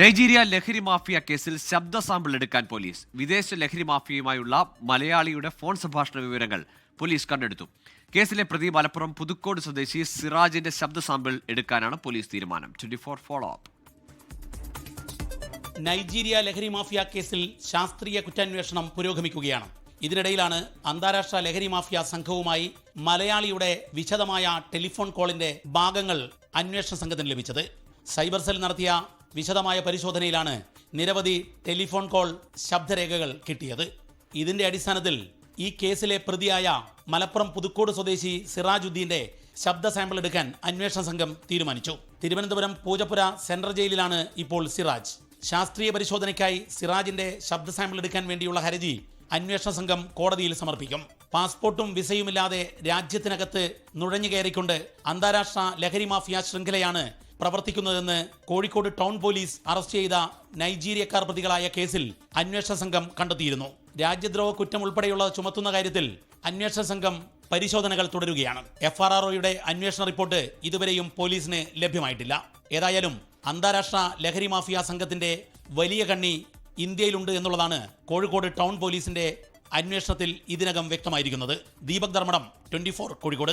Nigeria ലഹരി mafia കേസിൽ ശബ്ദ സാമ്പിൾ എടുക്കാൻ പോലീസ്. വിദേശ ലഹരി മാഫിയയുമായുള്ള മലയാളിയുടെ ഫോൺ സംഭാഷണ വിവരങ്ങൾ പോലീസ് കണ്ടെടുത്തു. കേസിലെ പ്രതി മലപ്പുറം പുതുക്കോട് സ്വദേശി സിറാജിന്റെ ശബ്ദ സാമ്പിൾ എടുക്കാനാണ് പോലീസ് തീരുമാനം. Twenty four follow up Nigeria ലഹരി മാഫിയ കേസിൽ ശാസ്ത്രീയ കുറ്റാന്വേഷണം പുരോഗമിക്കുകയാണ്. ഇതിനിടയിലാണ് അന്താരാഷ്ട്ര ലഹരി മാഫിയ സംഘവുമായി മലയാളിയുടെ വിശദമായ ടെലിഫോൺ കോളിന്റെ ഭാഗങ്ങൾ അന്വേഷണ സംഘത്തിന് ലഭിച്ചത്. സൈബർ സെൽ നടത്തിയ വിശദമായ പരിശോധനയിലാണ് നിരവധി ടെലിഫോൺ കോൾ ശബ്ദരേഖകൾ കിട്ടിയത്. ഇതിന്റെ അടിസ്ഥാനത്തിൽ ഈ കേസിലെ പ്രതിയായ മലപ്പുറം പുതുക്കോട് സ്വദേശി സിറാജുദ്ദീന്റെ ശബ്ദ സാമ്പിൾ എടുക്കാൻ അന്വേഷണ സംഘം തീരുമാനിച്ചു. തിരുവനന്തപുരം പൂജപ്പുര സെൻട്രൽ ജയിലിലാണ് ഇപ്പോൾ സിറാജ്. ശാസ്ത്രീയ പരിശോധനയ്ക്കായി സിറാജിന്റെ ശബ്ദ സാമ്പിൾ എടുക്കാൻ വേണ്ടിയുള്ള ഹർജി അന്വേഷണ സംഘം കോടതിയിൽ സമർപ്പിക്കും. പാസ്പോർട്ടും വിസയുമില്ലാതെ രാജ്യത്തിനകത്ത് നുഴഞ്ഞു കയറിക്കൊണ്ട് അന്താരാഷ്ട്ര ലഹരി മാഫിയ ശൃംഖലയാണ് പ്രവർത്തിക്കുന്നതെന്ന് കോഴിക്കോട് ടൗൺ പോലീസ് അറസ്റ്റ് ചെയ്ത നൈജീരിയക്കാർ പ്രതികളായ കേസിൽ അന്വേഷണ സംഘം കണ്ടെത്തിയിരുന്നു. രാജ്യദ്രോഹ കുറ്റം ഉൾപ്പെടെയുള്ള ചുമത്തുന്ന കാര്യത്തിൽ അന്വേഷണ സംഘം പരിശോധനകൾ തുടരുകയാണ്. എഫ് ആർ ആർഒയുടെ അന്വേഷണ റിപ്പോർട്ട് ഇതുവരെയും പോലീസിന് ലഭ്യമായിട്ടില്ല. ഏതായാലും അന്താരാഷ്ട്ര ലഹരി മാഫിയ സംഘത്തിന്റെ വലിയ കണ്ണി ഇന്ത്യയിലുണ്ട് എന്നുള്ളതാണ് കോഴിക്കോട് ടൗൺ പോലീസിന്റെ അന്വേഷണത്തിൽ ഇതിനകം വ്യക്തമായിരിക്കുന്നത്. ദീപക് ധർമ്മടം ട്വന്റി കോഴിക്കോട്.